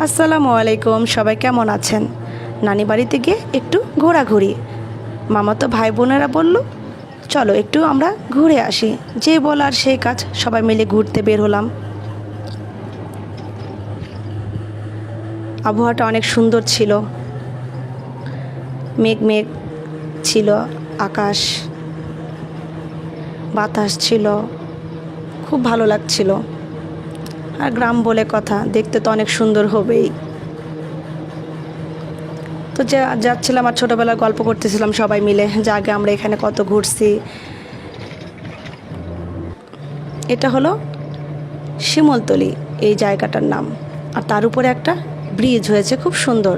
আসসালামু আলাইকুম, সবাই কেমন আছেন? নানি বাড়িতে গিয়ে একটু ঘোরাঘুরি। মামা তো ভাই বোনেরা বলল, চলো একটু আমরা ঘুরে আসি। যে বলার সেই কাজ, সবাই মিলে ঘুরতে বের হলাম। আবহাওয়াটা অনেক সুন্দর ছিল। মেঘ মেঘ ছিল, আকাশ, বাতাস ছিল। খুব ভালো লাগছিল। আর গ্রাম বলে কথা, দেখতে তো অনেক সুন্দর হবেই। তো যা, যাচ্ছিলাম আর ছোটোবেলায় গল্প করতেছিলাম সবাই মিলে, যে আগে আমরা এখানে কত ঘুরছি। এটা হলো শিমলতলি, এই জায়গাটার নাম। আর তার উপরে একটা ব্রিজ হয়েছে খুব সুন্দর।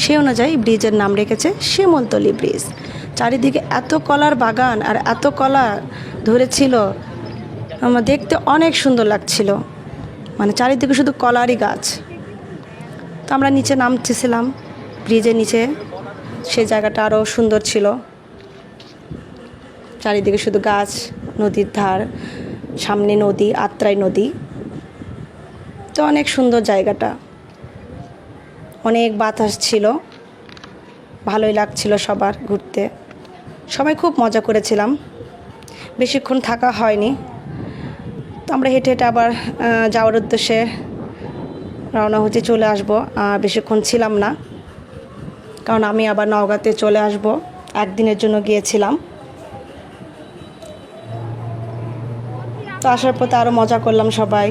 সে অনুযায়ী ব্রিজের নাম রেখেছে শিমলতলি ব্রিজ। চারিদিকে এত কলার বাগান আর এত কলা ধরেছিল, আমার দেখতে অনেক সুন্দর লাগছিল। মানে চারিদিকে শুধু কলারই গাছ। তো আমরা নিচে নামতেছিলাম, ব্রিজের নিচে। সেই জায়গাটা আরও সুন্দর ছিল। চারিদিকে শুধু গাছ, নদীর ধার, সামনে নদী, আত্রাই নদী। তো অনেক সুন্দর জায়গাটা। অনেক বাতাস ছিল। ভালোই লাগছিল সবার ঘুরতে। সবাই খুব মজা করেছিলাম। বেশিক্ষণ থাকা হয়নি। আমরা হেঁটে হেঁটে আবার যাওয়ার উদ্দেশ্যে রওনা হতে চলে আসব। বেশিক্ষণ ছিলাম না, কারণ আমি আবার নওগাঁতে চলে আসব। একদিনের জন্য গিয়েছিলাম। তো আসার পথে আরও মজা করলাম সবাই।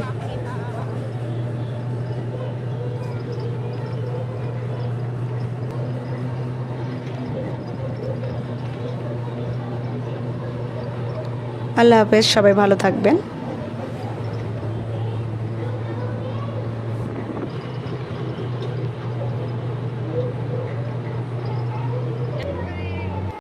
আল্লাহ হাফেজ, সবাই ভালো থাকবেন।